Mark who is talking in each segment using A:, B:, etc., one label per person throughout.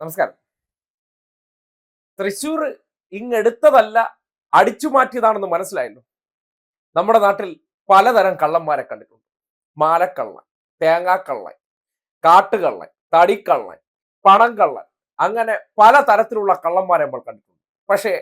A: നമസ്കാരം. തൃശ്ശൂർ ഇങ്ങെടുത്തതല്ല അടിച്ചു മാറ്റിയതാണെന്ന് മനസ്സിലായല്ലോ. നമ്മുടെ നാട്ടിൽ പലതരം കള്ളന്മാരെ കണ്ടിട്ടുണ്ട്. മാലക്കള്ളൻ തേങ്ങാക്കള്ളൻ കാട്ടുകള്ളൻ തടിക്കള്ളൻ പണം കള്ളൻ അങ്ങനെ പല തരത്തിലുള്ള കള്ളന്മാരെ നമ്മൾ കണ്ടിട്ടുണ്ട്. പക്ഷേ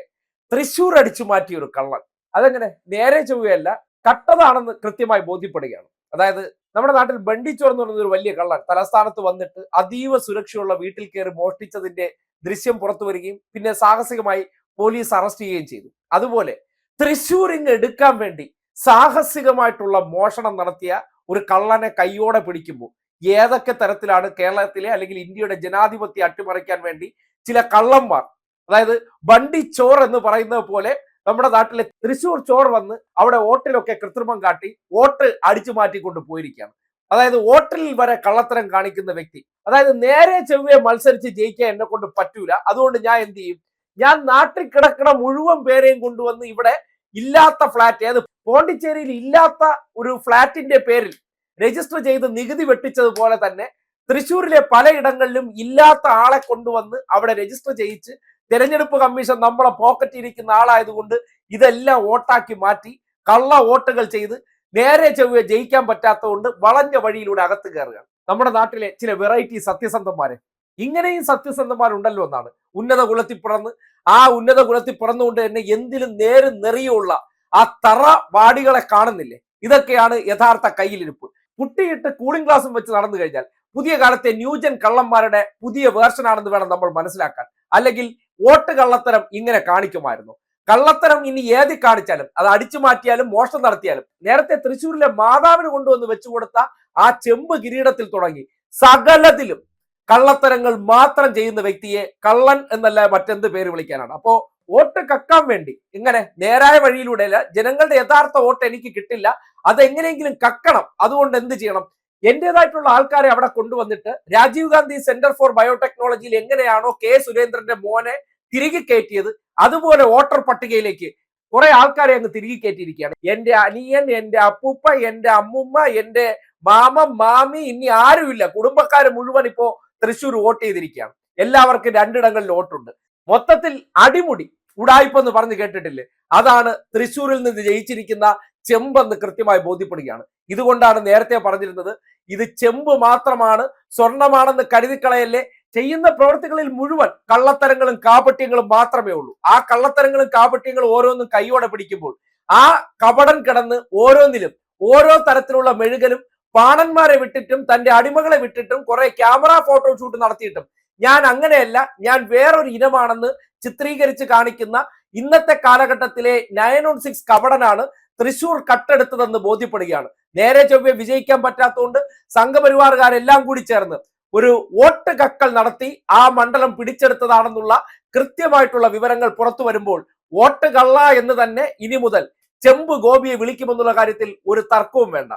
A: തൃശ്ശൂർ അടിച്ചു മാറ്റിയ ഒരു കള്ളൻ അതെങ്ങനെ നേരെ ചൊവ്വയല്ല കട്ടതാണെന്ന് കൃത്യമായി ബോധ്യപ്പെടുകയാണ്. അതായത് നമ്മുടെ നാട്ടിൽ ബണ്ടിച്ചോർ എന്ന് പറയുന്ന ഒരു വലിയ കള്ളൻ. തലസ്ഥാനത്ത് വന്നിട്ട് അതീവ സുരക്ഷയുള്ള വീട്ടിൽ കയറി മോഷ്ടിച്ചതിന്റെ ദൃശ്യം പുറത്തു വരികയും പിന്നെ സാഹസികമായി പോലീസ് അറസ്റ്റ് ചെയ്യുകയും ചെയ്തു. അതുപോലെ തൃശ്ശൂർ ഇങ്ങ് എടുക്കാൻ വേണ്ടി സാഹസികമായിട്ടുള്ള മോഷണം നടത്തിയ ഒരു കള്ളനെ കൈയോടെ പിടിക്കുമ്പോൾ ഏതൊക്കെ തരത്തിലാണ് കേരളത്തിലെ അല്ലെങ്കിൽ ഇന്ത്യയുടെ ജനാധിപത്യം അട്ടിമറിക്കാൻ വേണ്ടി ചില കള്ളന്മാർ അതായത് ബണ്ടി ചോർ എന്ന് പറയുന്നത് പോലെ നമ്മുടെ നാട്ടിലെ തൃശൂർ ചോർ വന്ന് അവിടെ വോട്ടിലൊക്കെ കൃത്രിമം കാട്ടി വോട്ട് അടിച്ചു മാറ്റിക്കൊണ്ട് പോയിരിക്കുകയാണ്. അതായത് വോട്ടിൽ വരെ കള്ളത്തരം കാണിക്കുന്ന വ്യക്തി. അതായത് നേരെ ചെവ്വയെ മത്സരിച്ച് ജയിക്കാൻ എന്നെ കൊണ്ട് പറ്റൂല. അതുകൊണ്ട് ഞാൻ എന്ത് ചെയ്യും? ഞാൻ നാട്ടിൽ കിടക്കണ മുഴുവൻ പേരെയും കൊണ്ടുവന്ന് ഇവിടെ ഇല്ലാത്ത ഫ്ലാറ്റ് അതായത് പോണ്ടിച്ചേരിയിൽ ഇല്ലാത്ത ഒരു ഫ്ലാറ്റിന്റെ പേരിൽ രജിസ്റ്റർ ചെയ്ത് നികുതി വെട്ടിച്ചതുപോലെ തന്നെ തൃശ്ശൂരിലെ പലയിടങ്ങളിലും ഇല്ലാത്ത ആളെ കൊണ്ടുവന്ന് അവിടെ രജിസ്റ്റർ ചെയ്യിച്ച് തെരഞ്ഞെടുപ്പ് കമ്മീഷൻ നമ്മളെ പോക്കറ്റിൽ ഇരിക്കുന്ന ആളായതുകൊണ്ട് ഇതെല്ലാം വോട്ടാക്കി മാറ്റി കള്ള വോട്ടുകൾ ചെയ്ത് നേരെ ചൊവ്വെ ജയിക്കാൻ പറ്റാത്തതുകൊണ്ട് വളഞ്ഞ വഴിയിലൂടെ അകത്ത് കയറുക നമ്മുടെ നാട്ടിലെ ചില വെറൈറ്റി സത്യസന്ധന്മാരെ. ഇങ്ങനെയും സത്യസന്ധന്മാരുണ്ടല്ലോ എന്നാണ്. ഉന്നത കുലത്തിൽ പിറന്ന് ആ ഉന്നത കുലത്തിൽ പിറന്നുകൊണ്ട് തന്നെ എന്തിലും നേരും നെറിയുള്ള ആ തറ വാടികളെ കാണുന്നില്ലേ? ഇതൊക്കെയാണ് യഥാർത്ഥ കയ്യിലിരിപ്പ്. പുട്ടിയിട്ട് കൂളിംഗ് ഗ്ലാസും വെച്ച് നടന്നു കഴിഞ്ഞാൽ പുതിയ കാലത്തെ ന്യൂജൻ കള്ളന്മാരുടെ പുതിയ വേർഷനാണെന്ന് വേണം നമ്മൾ മനസ്സിലാക്കാൻ. അല്ലെങ്കിൽ വോട്ട് കള്ളത്തരം ഇങ്ങനെ കാണിക്കുമായിരുന്നു. കള്ളത്തരം ഇനി ഏതി കാണിച്ചാലും അത് അടിച്ചു മാറ്റിയാലും മോഷണം നടത്തിയാലും നേരത്തെ തൃശ്ശൂരിലെ മാതാവിന് കൊണ്ടുവന്ന് വെച്ചു കൊടുത്ത ആ ചെമ്പ് കിരീടത്തിൽ തുടങ്ങി. സകലത്തിലും കള്ളത്തരങ്ങൾ മാത്രം ചെയ്യുന്ന വ്യക്തിയെ കള്ളൻ എന്നല്ല മറ്റെന്ത് പേര് വിളിക്കാനാണ്. അപ്പോ വോട്ട് കക്കാൻ വേണ്ടി ഇങ്ങനെ നേരായ വഴിയിലൂടെ ജനങ്ങളുടെ യഥാർത്ഥ വോട്ട് എനിക്ക് കിട്ടില്ല അതെങ്ങനെയെങ്കിലും കക്കണം. അതുകൊണ്ട് എന്ത് ചെയ്യണം? എന്റേതായിട്ടുള്ള ആൾക്കാരെ അവിടെ കൊണ്ടുവന്നിട്ട് രാജീവ് ഗാന്ധി സെന്റർ ഫോർ ബയോടെക്നോളജിയിൽ എങ്ങനെയാണോ കെ സുരേന്ദ്രന്റെ മോനെ തിരികെ കയറ്റിയത് അതുപോലെ വോട്ടർ പട്ടികയിലേക്ക് കുറെ ആൾക്കാരെ അങ്ങ് തിരികെ കയറ്റിയിരിക്കുകയാണ്. എന്റെ അനിയൻ എന്റെ അപ്പൂപ്പ എന്റെ അമ്മുമ്മ എന്റെ മാമ മാമി ഇനി ആരുമില്ല. കുടുംബക്കാർ മുഴുവൻ ഇപ്പോ തൃശ്ശൂർ വോട്ട് ചെയ്തിരിക്കുകയാണ്. എല്ലാവർക്കും രണ്ടിടങ്ങളിൽ വോട്ടുണ്ട്. മൊത്തത്തിൽ അടിമുടി ഉടായ്പെന്ന് പറഞ്ഞ് കേട്ടിട്ടില്ലേ? അതാണ് തൃശ്ശൂരിൽ നിന്ന് ജയിച്ചിരിക്കുന്ന ചെമ്പെന്ന് കൃത്യമായി ബോധ്യപ്പെടുകയാണ്. ഇതുകൊണ്ടാണ് നേരത്തെ പറഞ്ഞിരുന്നത് ഇത് ചെമ്പ് മാത്രമാണ് സ്വർണമാണെന്ന് കരുതിക്കളയല്ലേ ചെയ്യുന്ന പ്രവൃത്തികളിൽ മുഴുവൻ കള്ളത്തരങ്ങളും കാപട്യങ്ങളും മാത്രമേ ഉള്ളൂ. ആ കള്ളത്തരങ്ങളും കാപട്യങ്ങളും ഓരോന്നും കൈയോടെ പിടിക്കുമ്പോൾ ആ കപടൻ കിടന്ന് ഓരോന്നിലും ഓരോ തരത്തിലുള്ള മെഴുകലും പാണന്മാരെ വിട്ടിട്ടും തന്റെ അടിമകളെ വിട്ടിട്ടും കുറെ ക്യാമറ ഫോട്ടോ ഷൂട്ട് നടത്തിയിട്ടും ഞാൻ അങ്ങനെയല്ല ഞാൻ വേറൊരു ഇനമാണെന്ന് ചിത്രീകരിച്ച് കാണിക്കുന്ന ഇന്നത്തെ കാലഘട്ടത്തിലെ നയൻ ഓൺ സിക്സ് കപടനാണ് തൃശൂർ കട്ടെടുത്തതെന്ന് ബോധ്യപ്പെടുകയാണ്. നേരെ ചൊവ്വെ വിജയിക്കാൻ പറ്റാത്തതുകൊണ്ട് സംഘപരിവാറുകാരെല്ലാം കൂടി ചേർന്ന് ഒരു വോട്ട് കക്കൽ നടത്തി ആ മണ്ഡലം പിടിച്ചെടുത്തതാണെന്നുള്ള കൃത്യമായിട്ടുള്ള വിവരങ്ങൾ പുറത്തു വരുമ്പോൾ വോട്ട് കള്ള എന്ന് തന്നെ ഇനി മുതൽ ചെമ്പ് ഗോപിയെ വിളിക്കുമെന്നുള്ള കാര്യത്തിൽ ഒരു തർക്കവും വേണ്ട.